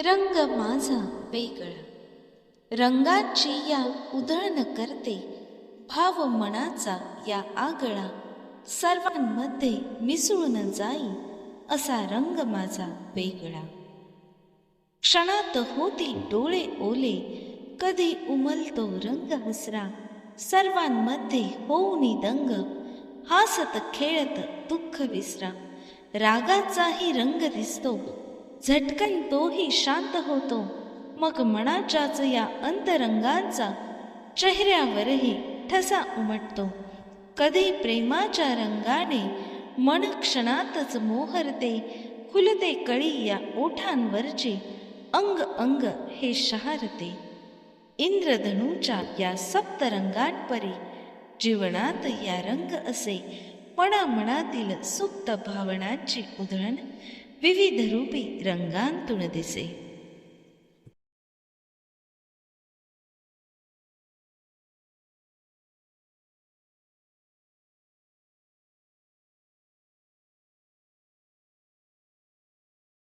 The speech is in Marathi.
रंग माझा वेगळा. रंगाची या उधळण करते भाव मनाचा या आगळा. सर्वांमध्ये मिसळून जाई असा रंग माझा वेगळा. क्षणात होती डोळे ओले कधी उमलतो रंग हसरा. सर्वांमध्ये होऊनी दंग हासत खेळत दुःख विसरा. रागाचाही रंग दिसतो झटकन तोही शांत होतो. मग मनाच्याच या अंतरंगांचा चेहऱ्यावरही ठसा उमटतो. कधी प्रेमाच्या रंगाने मन क्षणातच मोहरते खुलते कळी या ओठांवरचे अंग अंग हे शहारते. इंद्रधनूच्या या सप्तरंगांपरी जीवनात या रंग असे मनामनातील सुप्त भावनांची उधळण विविध रूपे रंगांतून दिसे.